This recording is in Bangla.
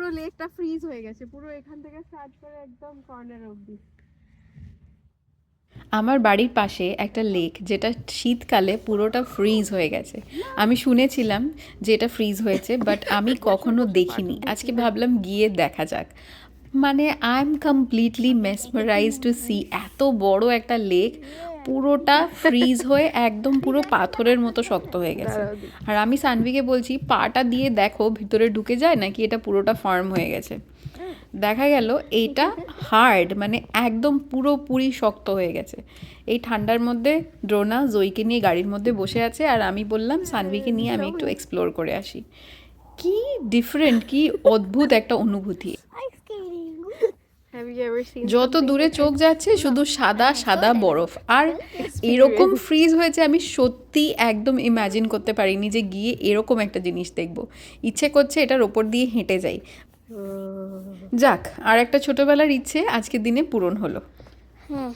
পুরো লেকটা ফ্রিজ হয়ে গেছে। পুরো এখান থেকে স্টার্ট করে একদম কর্নার অবধি। আমার বাড়ির পাশে একটা লেক যেটা শীতকালে পুরোটা ফ্রিজ হয়ে গেছে। আমি শুনেছিলাম যে এটা ফ্রিজ হয়েছে বাট আমি কখনো দেখিনি। আজকে ভাবলাম গিয়ে দেখা যাক। মানে I am completely mesmerize to see এত বড় একটা লেক পুরোটা ফ্রিজ হয়ে একদম পুরো পাথরের মতো শক্ত হয়ে গেছে। আর আমি সানভিকে বলছি পাটা দিয়ে দেখো ভিতরে ঢুকে যায় নাকি এটা পুরোটা ফার্ম হয়ে গেছে। দেখা গেল এইটা হার্ড মানে একদম পুরোপুরি শক্ত হয়ে গেছে। এই ঠান্ডার মধ্যে ড্রোনা জয়কে নিয়ে গাড়ির মধ্যে বসে আছে আর আমি বললাম সানভিকে নিয়ে আমি একটু এক্সপ্লোর করে আসি। কি ডিফারেন্ট কি অদ্ভুত একটা অনুভূতি। যত দূরে চোখ যাচ্ছে শুধু সাদা সাদা বরফ। আর এরকম ফ্রিজ হয়েছে আমি সত্যি একদম ইমাজিন করতে পারিনি যে গিয়ে এরকম একটা জিনিস দেখব। ইচ্ছে করছে এটার ওপর দিয়ে হেঁটে যাই। যাক আর একটা ছোটবেলার ইচ্ছে আজকের দিনে পূরণ হলো। হ্যাঁ।